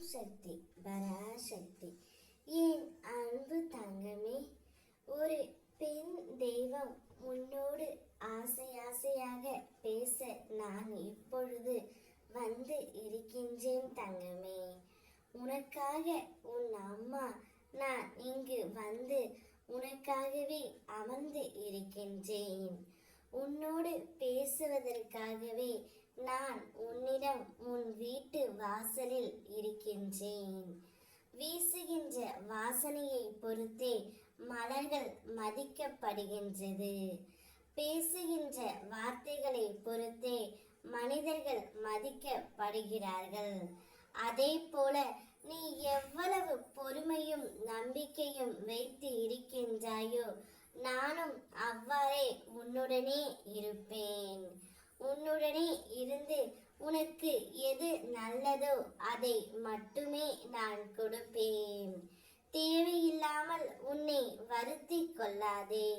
சக்தி பராசக்தி. என் அன்பு தங்கமே ஒரு பெண் தெய்வம் உன்னோடு ஆசை ஆசையாக பேச நான் இப்பொழுது வந்து இருக்கின்றேன் தங்கமே. உனக்காக உன் அம்மா நான் இங்கு வந்து உனக்காகவே அமர்ந்து இருக்கின்றேன். உன்னோடு பேசுவதற்காகவே நான் உன்னிடம் உன் வீட்டு வாசலில் இருக்கின்றேன். வீசுகின்ற வாசனையை பொறுத்தே மலர்கள் மதிக்கப்படுகின்றது. பேசுகின்ற வார்த்தைகளை பொறுத்தே மனிதர்கள் மதிக்கப்படுகிறார்கள். அதே போல நீ எவ்வளவு பொறுமையும் நம்பிக்கையும் வைத்து இருக்கின்றாயோ நானும் அவ்வாறே உன்னுடனே இருப்பேன். உனக்கு எது நல்லதோ அதை மட்டுமே நான் கொடுப்பேன். தேவையில்லாமல் உன்னை வருத்தி கொள்ளாதே.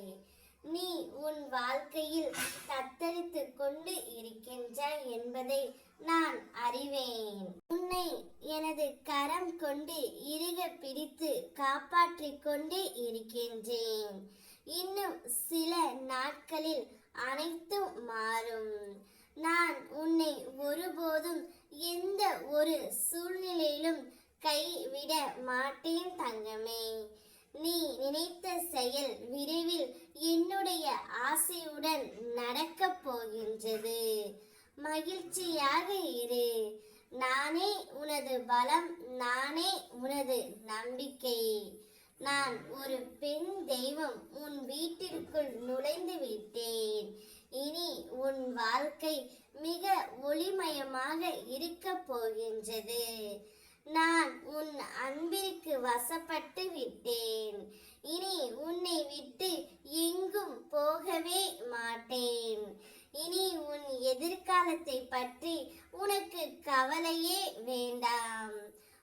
நீ உன் வாழ்க்கையில் தத்தரித்து கொண்டு இருக்கின்றாய் என்பதை நான் அறிவேன். உன்னை எனது கரம் கொண்டு இறுக பிடித்து காப்பாற்றிக் கொண்டே இருக்கின்றேன். இன்னும் சில நாட்களில் அனைத்தும் மாறும் நான் உன்னை ஒருபோதும் எந்த ஒரு சூழ்நிலையிலும் கைவிட மாட்டேன் தங்கமே. நீ நினைத்த செயல் விரைவில் என்னுடைய ஆசையுடன் நடக்கப் போகின்றது. மகிழ்ச்சியாக இரு. நானே உனது பலம் நானே உனது நம்பிக்கை. நான் ஒரு பெண் தெய்வம் உன் வீட்டிற்குள் நுழைந்து விட்டேன். இனி உன் வாழ்க்கை மிக ஒளிமயமாக இருக்க போகின்றது. நான் உன் அன்பிற்கு வசப்பட்டு விட்டேன். இனி உன்னை விட்டு எங்கும் போகவே மாட்டேன். இனி உன் எதிர்காலத்தை பற்றி உனக்கு கவலையே வேண்டாம்.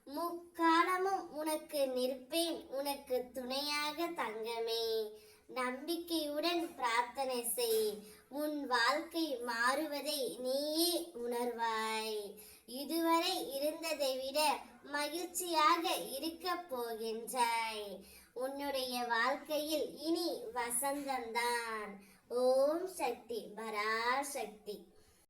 முக்காலமும் உனக்கு நிற்பேன். உனக்கு துணையாக தங்கமே. நம்பிக்கையுடன் பிரார்த்தனை செய். உன் வாழ்க்கை மாறுவதை நீயே உணர்வாய். இதுவரை இருந்ததை விட மகிழ்ச்சியாக இருக்க போகின்றாய். உன்னுடைய வாழ்க்கையில் இனி வசந்தம்தான். ஓம் சக்தி பராசக்தி